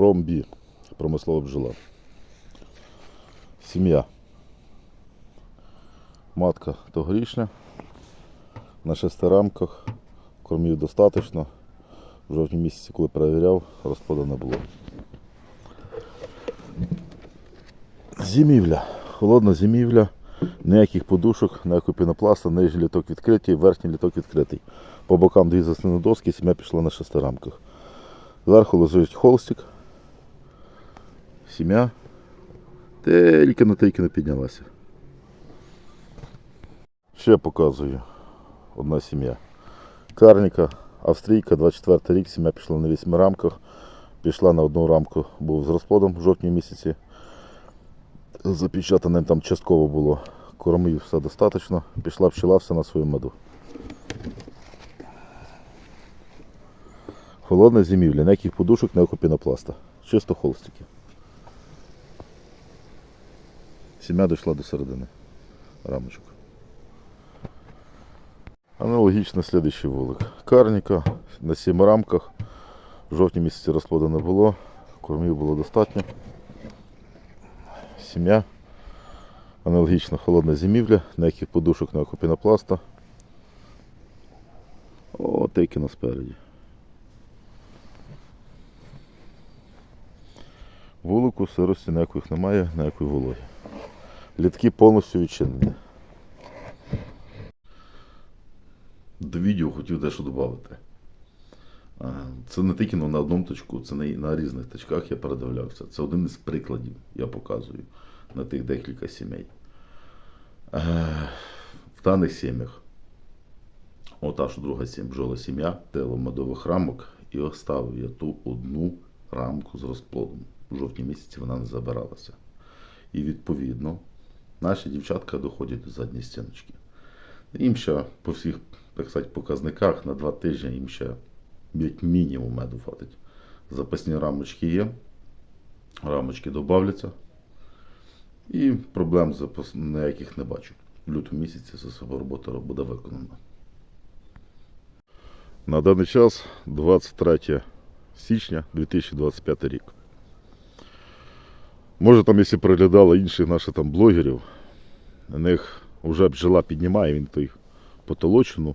Промбі. Промислова бджола. Сім'я. Матка тогорічня. На шести рамках. Кормів достатньо. В жовтні місяці, коли перевіряв, розплоду не було. Зимівля. Холодна зимівля. Ніяких подушок, ніякого пінопласта, нижній літок відкритий, верхній літок відкритий. По бокам дві заснені доски, сім'я пішла на шести рамках. Зверху лежить холстик. Сім'я. Тільки на тільки не піднялася. Ще показую. Одна сім'я. Карніка, австрійка, 24 рік, сім'я пішла на 8 рамках. Пішла на одну рамку, був з розплодом в жовтні місяці. Запечатаним там частково було. Кормів все достатньо. Пішла пчела все на свою меду. Холодна зимівля, ніяких подушок, ніякого пінопласта. Чисто холстики. Сім'я дійшла до середини рамочок. Аналогічно слідуючий вулик. Карніка на 7 рамках. В жовтні місяці розплоду не було, кормів було достатньо. Сім'я. Аналогічно холодна зимівля, ніяких подушок, ніякого пінопласта. О, тейкіно спереді. Вулику сирості ніяких немає, ніякої вологи. Літки повністю відчинені. До відео хотів дещо додати. Це не тільки на одному точку, це на, різних точках я передивлявся. Це один із прикладів, я показую на тих декілька сімей. Е, В даних сім'ях, ота що друга сім, бджола сім'я, тело медових рамок, і оставив я ту одну рамку з розплодом. У жовтні місяці вона не забиралася. І відповідно наші дівчатка доходять до задньої стіночки. Їм ще по всіх так сказати, показниках на два тижні їм ще як мінімум меду хватить. Запасні рамочки є, рамочки додавляться. І проблем ніяких не бачу. В лютому місяці за себе робота буде виконана. На даний час 23 січня 2025 рік. Може там, якщо переглядали інших наших там блогерів, на них вже бджола піднімає, він той потолочену,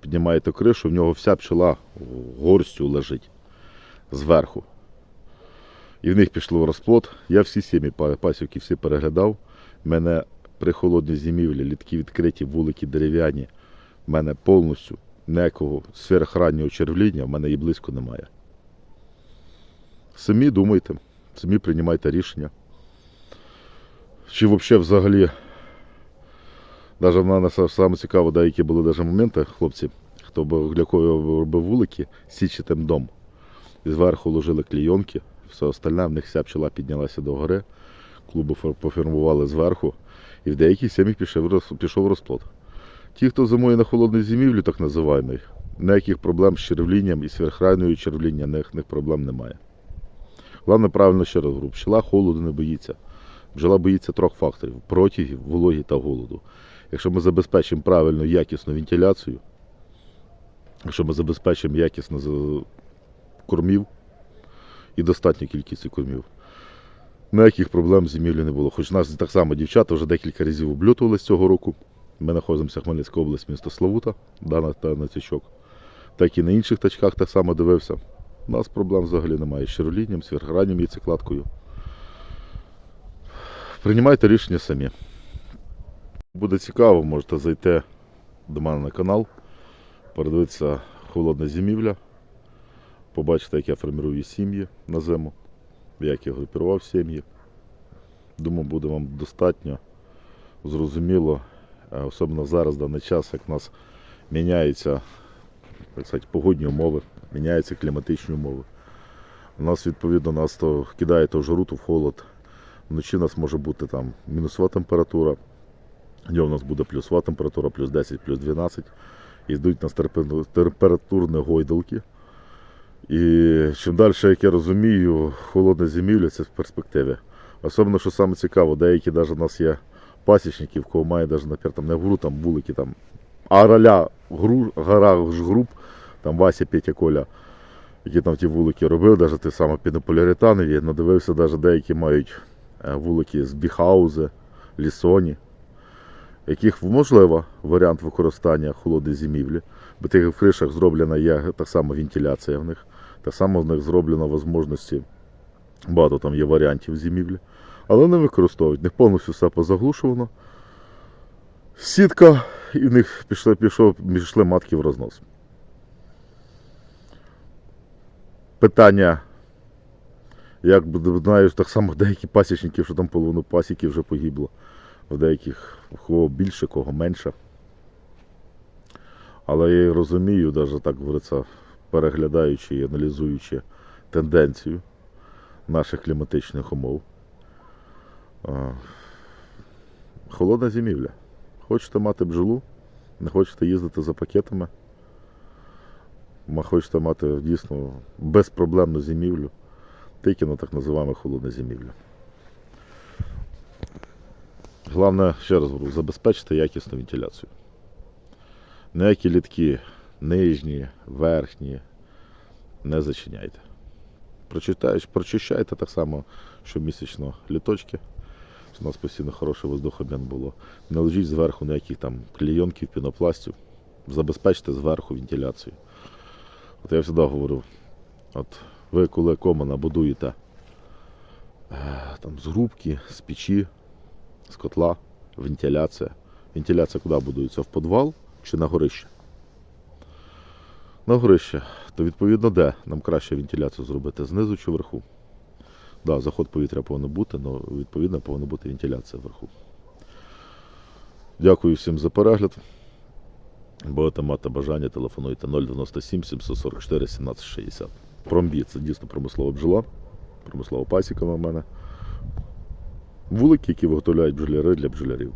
піднімає ту кришу, в нього вся пчела горстю лежить зверху. І в них пішло розплод. Я всі сім'ї па- пасіки всі переглядав. У мене при холодній зимівлі літки відкриті, вулики дерев'яні. У мене повністю ніякого сверхраннього червління в мене і близько немає. Самі думайте, самі приймайте рішення. Чи взагалі взагалі Даже в мене цікаво, деякі були даже моменти, хлопці, хто для кого робив вулики, січатим дом. І зверху ложили клійонки, все остальне, в них вся пчела піднялася до гори, клуби фор- пофірмували зверху, і в деяких сім'ях пішов, пішов розплод. Ті, хто зимує на холодній зимівлі, так називаємо, ніяких проблем з червлінням і сверхрайною червління, них проблем немає. Головне, правильно ще раз говорю, пчела холоду не боїться. Бджола боїться трьох факторів протягів, вологі та голоду. Якщо ми забезпечимо правильну якісну вентиляцію, якщо ми забезпечимо якісно кормів і достатню кількість кормів, ніяких проблем з зимівлі не було. Хоч нас так само дівчата вже декілька разів облютували з цього року. Ми знаходимося в Хмельницька область, місто Славута, дана та на тічок. Так і на інших тачках так само дивився. У нас проблем взагалі немає з червлінням, сверхранням і цикладкою. Приймайте рішення самі. Буде цікаво, можете зайти до мене на канал, передивитися холодна зимівля, побачите, як я формірую сім'ї на зиму, як я групірував сім'ї. Думаю, буде вам достатньо зрозуміло, особливо зараз, в даний час, як в нас міняються так сказати, погодні умови, міняються кліматичні умови. У нас, відповідно, нас то кидає то в жару, то в холод. Вночі у нас може бути там мінусова температура, Днем у нас буде плюсова температура, плюс 10, плюс 12. І йдуть нас температурні гойдалки. І чим далі, як я розумію, холодна зимівля це в перспективі. Особливо, що саме цікаво, деякі навіть у нас є пасічники, в кого має навіть, наприклад, там не гру, там вулики, там, а роля гру, гора груп, там Вася, Петя, Коля. які там ті вулики робив, навіть ті саме пінополіуретанові, надивився, навіть деякі мають е, вулики з біхаузи, лісоні, яких можливо варіант використання холодної зимівлі. Бо в тих кришах зроблена є так само вентиляція в них, так само в них зроблено можливості, багато там є варіантів зимівлі, але не використовують. Них повністю все позаглушувано. Сітка, і в них пішли, пішов, пішли матки в рознос. Питання, як знаєш, так само деякі пасічники, що там половину пасіки вже погибло. В деяких кого більше, кого менше. Але я розумію, навіть так говориться, переглядаючи і аналізуючи тенденцію наших кліматичних умов. Холодна зимівля. Хочете мати бджолу, не хочете їздити за пакетами. Ма хочете мати дійсно безпроблемну зимівлю, тільки на так називаємо холодну зимівлю. Головне, ще раз говорю, забезпечити якісну вентиляцію. Ніякі літки нижні, верхні не зачиняйте. Прочищайте так само щомісячно літочки. щоб У нас постійно хороший воздухобмін було. Не лежіть зверху ніяких там клейонків, пінопластів. Забезпечте зверху вентиляцію. От я завжди говорю, от ви коли комина будуєте е, там, з грубки, з печі, з котла, вентиляція. Вентиляція куди будується? В підвал чи на горище? На горище. То відповідно де нам краще вентиляцію зробити? Знизу чи вверху? Да, заход повітря повинен бути, але відповідно повинна бути вентиляція вверху. Дякую всім за перегляд. Будете мати бажання, телефонуйте 097 744 1760. Промбі це дійсно промислова бджола, промислова пасіка в мене. Вулики, які виготовляють бджоляри для бджолярів.